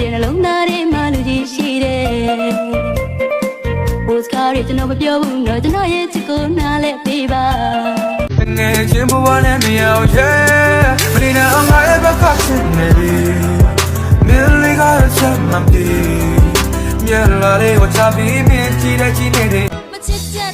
တယ်နှလုံးသားထဲမှာလူကြီးရှိတယ်ဘုစကားရကျွန်တော်မပြောဘူးတော့ကျွန်တော်ရဲ့ချစ်ကိုနားလဲပေးပါငယ်ချင်းဘဝနဲ့မရအောင် yeah မနေနိုင်အောင်ငါရဲ့ဘက်ကချင်နေပြီမင်းလေးကချမ်းမှန်ပြီမြင်လာလေးဝချပြီးမြင်ကြည့်တဲ့ကြည့်နေတဲ့မချစ်တဲ့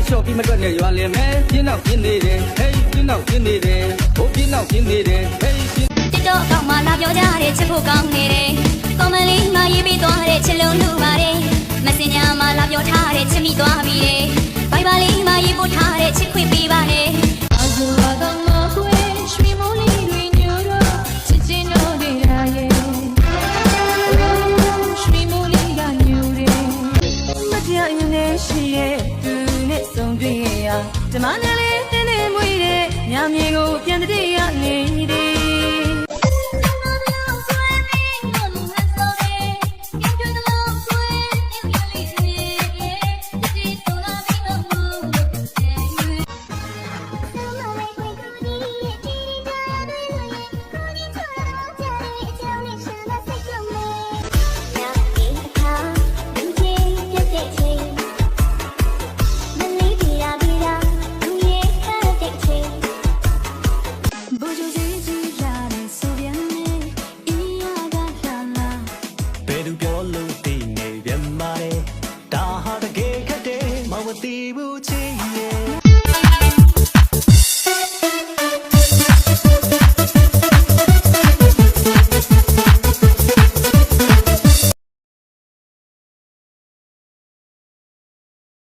မှာထားတဲ့ချော့ပြီးမတွက်နဲ့ရွာလင်မဲပြင်းတော့ပြင်းနေတယ်ဟေးပြင်းတော့ပြင်းနေတယ်ဟိုပြင်းတော့ပြင်းနေတယ်ဟေးပြင်းတစ်တော့ကောက်မှလာပြောကြတဲ့ချစ်ဖို့ကောင်းနေတယ်ကောမလေးမရေးပြီးသွားတဲ့ချစ်လုံးလူပါတယ်မစင်ညာမှာလာပြောထားတဲ့ချစ်မိသွားပြီတဲ့ နဲ့ဆုံတွေ့ရဓမ္မနဲ့လေးတင်းတင်းမွေးတဲ့ညမြေကိုပြန်တည်းရလေ 理不清